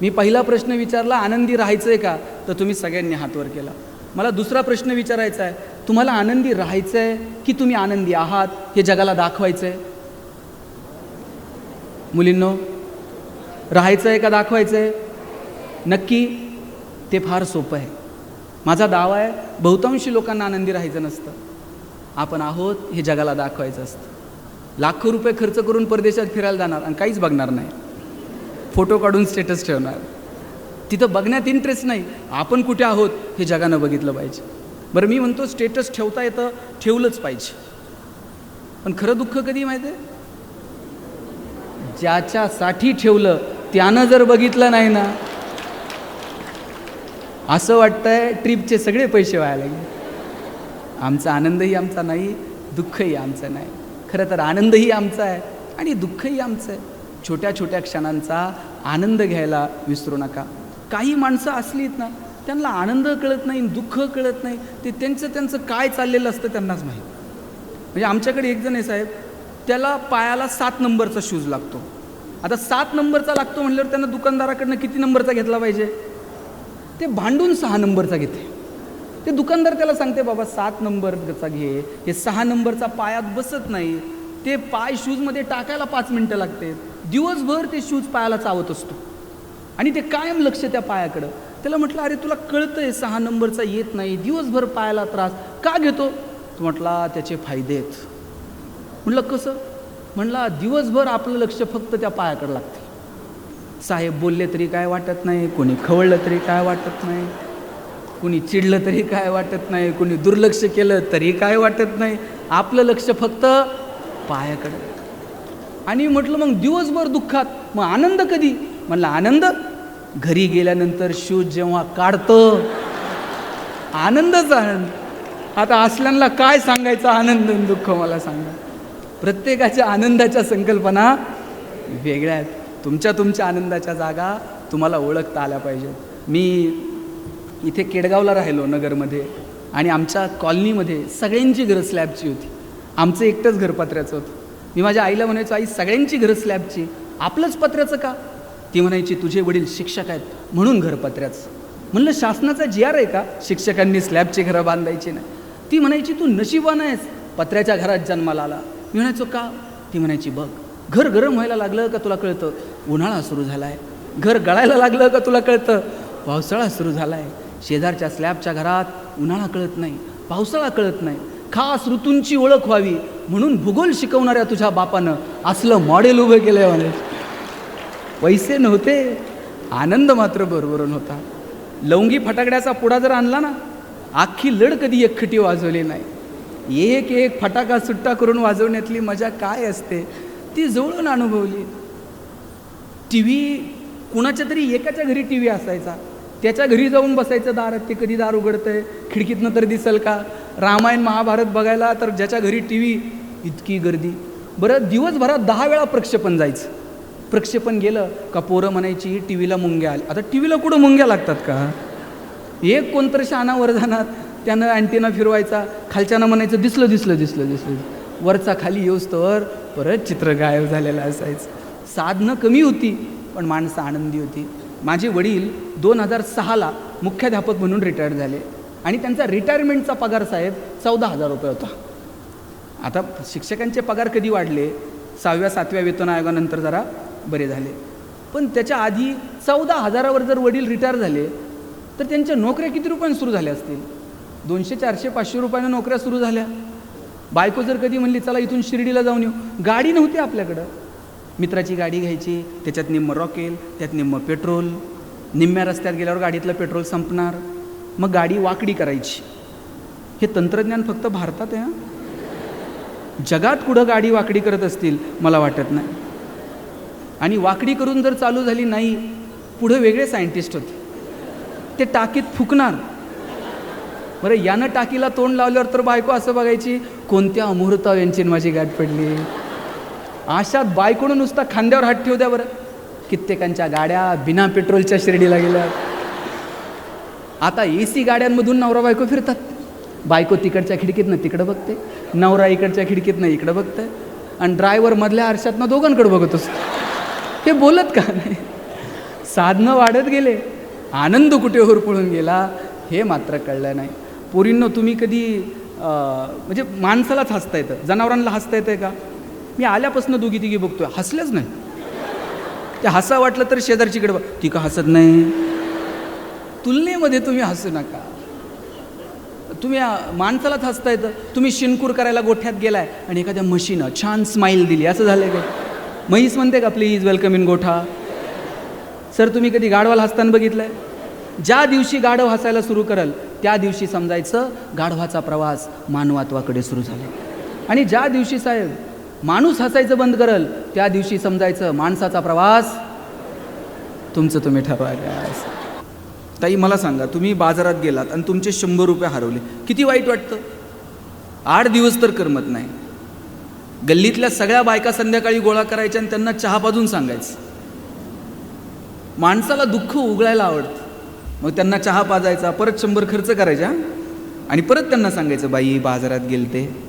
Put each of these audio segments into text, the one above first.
मी पहिला प्रश्न विचारला आनंदी राहायचं आहे का? तर तुम्ही सगळ्यांनी हातवर केला. मला दुसरा प्रश्न विचारायचा आहे तुम्हाला आनंदी राहायचं आहे की तुम्ही आनंदी आहात? हे जगाला दाखवायचं आहे मुलींनो राहायचं आहे का दाखवायचं आहे नक्की ते फार सोपं आहे. माझा दावा आहे बहुतांशी लोकांना आनंदी राहायचं नसतं. आपण आहोत हे जगाला दाखवायचं असतं. लाखो रुपये खर्च करून परदेशात फिरायला जाणार आणि काहीच बघणार नाही. फोटो काढून स्टेटस ठेवणार. तिथं बघण्यात इंटरेस्ट नाही. आपण कुठे आहोत हे जगानं बघितलं पाहिजे. बरं मी म्हणतो स्टेटस ठेवता येतं ठेवलंच पाहिजे. पण खरं दुःख कधी माहिती आहे? ज्याच्यासाठी ठेवलं त्यानं जर बघितलं नाही ना असं वाटतंय ट्रिपचे सगळे पैसे व्हायला लागले. आमचा आनंदही आमचा नाही दुःखही आमचं नाही. खरं तर आनंदही आमचा आहे आणि दुःखही आमचं आहे. छोट्या छोट्या क्षणांचा आनंद घ्यायला विसरू नका. काही माणसं असलीत ना त्यांना आनंद कळत नाही दुःख कळत नाही. ते त्यांचं त्यांचं काय चाललेलं असतं त्यांनाच माहीत. म्हणजे आमच्याकडे एक जण आहे साहेब त्याला पायाला सात नंबरचा शूज लागतो. आता सात नंबरचा लागतो म्हटल्यावर त्यांना दुकानदाराकडनं किती नंबरचा घेतला पाहिजे? ते भांडून सहा नंबरचा घेते. ते दुकानदार त्याला सांगते बाबा सात नंबरचा घे. हे सहा नंबरचा पायात बसत नाही. ते पाय शूजमध्ये टाकायला पाच मिनटं लागते. दिवसभर ते शूज पायाला चावत असतो. आणि ते कायम लक्ष त्या पायाकडं. त्याला म्हटलं अरे तुला कळतंय सहा नंबरचा येत नाही. दिवसभर पायाला त्रास. का घेतो? तो म्हटला त्याचे फायदे आहेत. म्हटलं कसं? म्हणला दिवसभर आपलं लक्ष फक्त त्या पायाकडं लागते. साहेब बोलले तरी काय वाटत नाही. कोणी खवळलं तरी काय वाटत नाही. कुणी चिडलं तरी काय वाटत नाही. कुणी दुर्लक्ष केलं तरी काय वाटत नाही. आपलं लक्ष फक्त पायाकडं. आणि म्हटलं मग दिवसभर दुःखात मग आनंद कधी? म्हणलं आनंद? घरी गेल्यानंतर शूज जेव्हा काढतं आनंदच आनंद. आता असल्यांना काय सांगायचं आनंद दुःख मला सांगा. प्रत्येकाच्या आनंदाच्या संकल्पना वेगळ्या आहेत. तुमच्या तुमच्या आनंदाच्या जागा तुम्हाला ओळखता आल्या पाहिजेत. मी इथे केडगावला राहिलो नगरमध्ये आणि आमच्या कॉलनीमध्ये सगळ्यांची घरं स्लॅबची होती. आमचं एकटंच घर पत्र्याचं होतं. मी माझ्या आईला म्हणायचो आई सगळ्यांची घरं स्लॅबची आपलंच पत्र्याचं का? ती म्हणायची तुझे वडील शिक्षक आहेत म्हणून घर पत्र्याचं म्हणलं शासनाचा जी आर आहे का? शिक्षकांनी स्लॅबची घरं बांधायची नाही. ती म्हणायची तू नशिबान आहेस पत्र्याच्या घरात जन्माला आला. मी म्हणायचो का? ती म्हणायची बघ घर गरम व्हायला लागलं का तुला कळतं? उन्हाळा सुरू झाला आहे घर गळायला लागलं का तुला कळतं? पावसाळा सुरू झाला आहे शेजारच्या स्लॅबच्या घरात उन्हाळा कळत नाही पावसाळा कळत नाही. खास ऋतूंची ओळख व्हावी म्हणून भूगोल शिकवणाऱ्या तुझ्या बापानं असलं मॉडेल उभं केलं आहे म्हणे पैसे नव्हते आनंद मात्र बरोबर नव्हता लवंगी फटाकड्याचा पुडा जर आणला ना आखी लढ कधी एकखटी वाजवली नाही. एक एक फटाका सुट्टा करून वाजवण्यातली मजा काय असते ती जवळून अनुभवली. टी व्ही कुणाच्या तरी एकाच्या घरी टी व्ही असायचा. त्याच्या घरी जाऊन बसायचं दारात ते कधी दार उघडतंय खिडकीतनं तर दिसेल का? रामायण महाभारत बघायला तर ज्याच्या घरी टी व्ही इतकी गर्दी. बरं दिवसभरात दहा वेळा प्रक्षेपण जायचं. प्रक्षेपण गेलं का पोरं म्हणायची टी व्हीला मुंग्या आल्या. आता टी व्हीला कुठं मुंग्या लागतात का? एक कोणतरी शानावर जाणार त्यानं अँटीना फिरवायचा खालच्यानं म्हणायचं दिसलं दिसलं दिसलं दिसलं. वरचा खाली येऊस्तवर परत चित्र गायब झालेलं असायचं. साधनं कमी होती पण माणसं आनंदी होती. माझे वडील दोन हजार सहाला मुख्याध्यापक म्हणून रिटायर्ड झाले. आणि त्यांचा रिटायरमेंटचा पगार साहेब चौदा हजार रुपये होता. आता शिक्षकांचे पगार कधी वाढले? सहाव्या सातव्या वेतन आयोगानंतर जरा बरे झाले. पण त्याच्या आधी चौदा हजारावर जर वडील रिटायर झाले तर त्यांच्या नोकऱ्या किती रुपयांना सुरू झाल्या असतील? दोनशे चारशे पाचशे रुपयानं नोकऱ्या सुरू झाल्या. बायको जर कधी म्हणली चला इथून शिर्डीला जाऊन येऊ. गाडी नव्हती आपल्याकडं. मित्राची गाडी घ्यायची त्याच्यात निम्मं रॉकेल त्यात निम्मं पेट्रोल. निम्म्या रस्त्यात गेल्यावर गाडीतलं पेट्रोल संपणार. मग गाडी वाकडी करायची. हे तंत्रज्ञान फक्त भारतात आहे हां? जगात कुठं गाडी वाकडी करत असतील मला वाटत नाही. आणि वाकडी करून जर चालू झाली नाही पुढं वेगळे सायंटिस्ट होते. ते टाकीत फुकणार. बरं यानं टाकीला तोंड लावल्यावर तर बायको असं बघायची कोणत्या अमुहूर्ता यांची न माझी गाठ पडली? अशात बायकोनं नुसता खांद्यावर हात ठेवू द्या बरं. कित्येकांच्या गाड्या बिना पेट्रोलच्या शिर्डीला गेल्या. आता ए सी गाड्यांमधून नवरा बायको फिरतात. बायको तिकडच्या खिडकीतनं तिकडं बघते. नवरा इकडच्या खिडकीतनं इकडं बघतं. आणि ड्रायव्हर मधल्या आरशातनं दोघांकडे बघत असतो. हे बोलत का नाही? साधनं वाढत गेले. आनंद कुठे होरपळून गेला? हे मात्र कळलं नाही. पोरींनो तुम्ही कधी म्हणजे माणसालाच हसता येतं. जनावरांना हसता येतं का? मी आल्यापासून दोघी तिघी बघतोय. हसल्याच नाही. ते हसा वाटलं तर शेजारचीकडे बघ. ती का हसत नाही? तुलनेमध्ये तुम्ही हसू नका. तुम्ही माणसालाच हसता येतं. तुम्ही शिनकूर करायला गोठ्यात गेलाय आणि एखाद्या मशीनं छान स्माईल दिली. असं झालंय का? म्हैस म्हणते का प्लीज वेलकम इन गोठा. सर तुम्ही कधी गाढवाला हसताना बघितलंय? ज्या दिवशी गाढव हसायला सुरू करल त्या दिवशी समजायचं गाढवाचा प्रवास मानवात्वाकडे सुरू झाला. आणि ज्या दिवशी साहेब माणूस हसायचं बंद करल त्या दिवशी समजायचं माणसाचा प्रवास तुमचं तुम्ही ठरवायला. ताई मला सांगा तुम्ही बाजारात गेलात आणि तुमचे शंभर रुपये हरवले. किती वाईट वाटतं? आठ दिवस तर करमत नाही. गल्लीतल्या सगळ्या बायका संध्याकाळी गोळा करायच्या आणि त्यांना चहा पाजून सांगायचं. माणसाला दुःख उगळायला आवडतं. मग त्यांना चहा पाजायचा परत शंभर खर्च करायचा आणि परत त्यांना सांगायचं बाई बाजारात गेलते.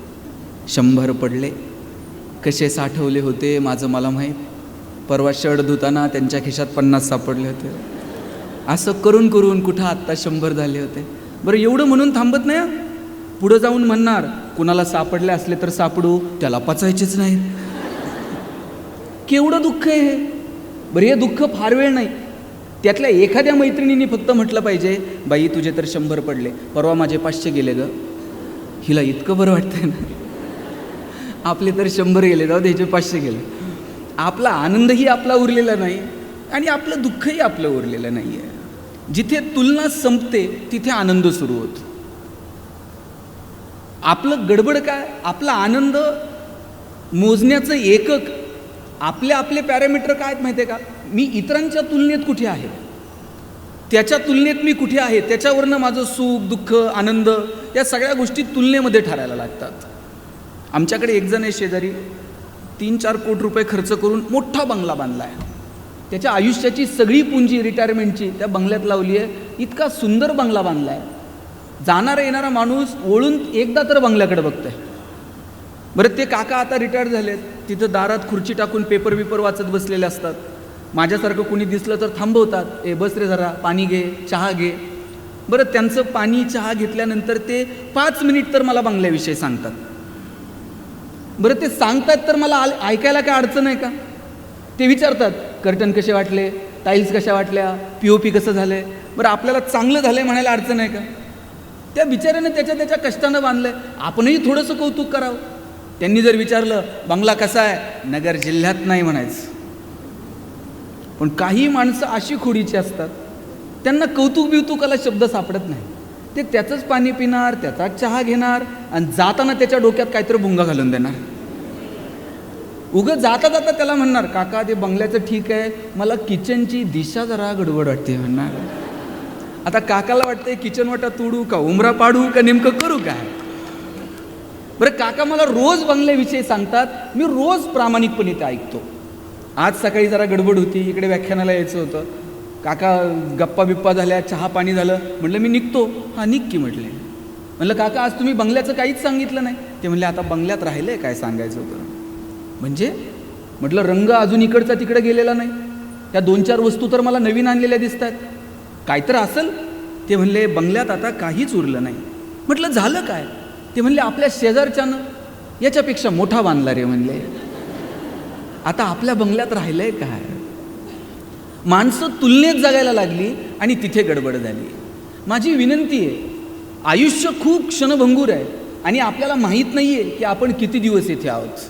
शंभर पडले. कसे साठवले होते माझं मला माहीत. परवा शर्ट धुताना त्यांच्या खिशात पन्नास सापडले होते. असं करून करून कुठं आत्ता शंभर झाले होते. बरं एवढं म्हणून थांबत नाही पुढं जाऊन म्हणणार कुणाला सापडले असले तर सापडू त्याला पचायचेच नाही केवढं दुःख आहे हे? बरं हे दुःख फार वेळ नाही. त्यातल्या एखाद्या मैत्रिणीने फक्त म्हटलं पाहिजे बाई तुझे तर शंभर पडले. परवा माझे पाचशे गेले ग. हिला इतकं बरं वाटतंय ना. आपले तर शंभर गेले जाऊ द्यायचे पाचशे गेले. आपला आनंदही आपला उरलेला नाही आणि आपलं दुःखही आपलं उरलेलं नाही आहे जिथे तुलना संपते तिथे आनंद सुरू होतो. आपलं गडबड काय? आपला आनंद मोजण्याचं एकक आपले आपले पॅरामीटर काय आहेत माहिती आहे का? मी इतरांच्या तुलनेत कुठे आहे? त्याच्या तुलनेत मी कुठे आहे? त्याच्यावरनं माझं सुख दुःख आनंद या सगळ्या गोष्टी तुलनेमध्ये ठरायला लागतात. आमच्याकडे एकजण आहे शेजारी तीन चार कोटी रुपये खर्च करून मोठा बंगला बांधला आहे त्याच्या आयुष्याची सगळी पुंजी रिटायरमेंटची त्या बंगल्यात लावली आहे. इतका सुंदर बंगला बांधला आहे जाणारा येणारा माणूस ओळून एकदा तर बंगल्याकडे बघतोय. बरं ते काका आता रिटायर झालेत. तिथं दारात खुर्ची टाकून पेपर बिपर वाचत बसलेले असतात. माझ्यासारखं कुणी दिसलं तर थांबवतात. ए बस रे जरा पाणी घे चहा घे. बरं त्यांचं पाणी चहा घेतल्यानंतर ते पाच मिनिट तर मला बंगल्याविषयी सांगतात. बरं ते सांगतात तर मला ऐकायला काय अडचण आहे का? ते विचारतात कर्टन कसे वाटले? टाईल्स कशा वाटल्या? पी ओ पी कसं झालं आहे बरं आपल्याला चांगलं झालं आहे म्हणायला अडचण आहे का? त्या बिचाऱ्यानं त्याच्या त्याच्या कष्टानं बांधलं आहे आपणही थोडंसं कौतुक करावं. त्यांनी जर विचारलं बंगला कसा आहे? नगर जिल्ह्यात नाही म्हणायचं. पण काही माणसं अशी खोडीची असतात त्यांना कौतुक बिवतुकाला शब्द सापडत नाही. ते त्याचंच पाणी पिणार त्याचाच चहा घेणार आणि जाताना त्याच्या डोक्यात काहीतरी भुंगा घालून देणार. उगं जाता जाता त्याला म्हणणार काका ते बंगल्याचं ठीक आहे मला किचनची दिशा जरा गडबड वाटते म्हणणार. आता काकाला वाटतंय किचन वाटा तोडू का उमरा पाडू का नेमकं करू काय? बरं काका मला रोज बंगल्याविषयी सांगतात मी रोज प्रामाणिकपणे ते ऐकतो. आज सकाळी जरा गडबड होती इकडे व्याख्यानाला यायचं होतं. काका गप्पा बिप्पा झाल्या चहा पाणी झालं म्हटलं मी निघतो. हा निघ की म्हटले. म्हटलं काका आज तुम्ही बंगल्याचं काहीच सांगितलं नाही. ते म्हणले आता बंगल्यात राहिलं आहे काय सांगायचं होतं? म्हणजे म्हटलं रंग अजून इकडचा तिकडे गेलेला नाही. त्या दोन चार वस्तू तर मला नवीन आणलेल्या दिसत आहेत काय तर असेल. ते म्हणले बंगल्यात आता काहीच उरलं नाही. म्हटलं झालं काय? ते म्हणले आपल्या शेजारच्यानं. याच्यापेक्षा मोठा बांधला रे म्हणले. आता आपल्या बंगल्यात राहिलंय काय? माणसं तुलनेत जगायला लागली आणि तिथे गडबड झाली. माझी विनंती आहे आयुष्य खूप क्षणभंगूर आहे आणि आपल्याला माहीत नाही आहे की आपण किती दिवस येथे आहोत.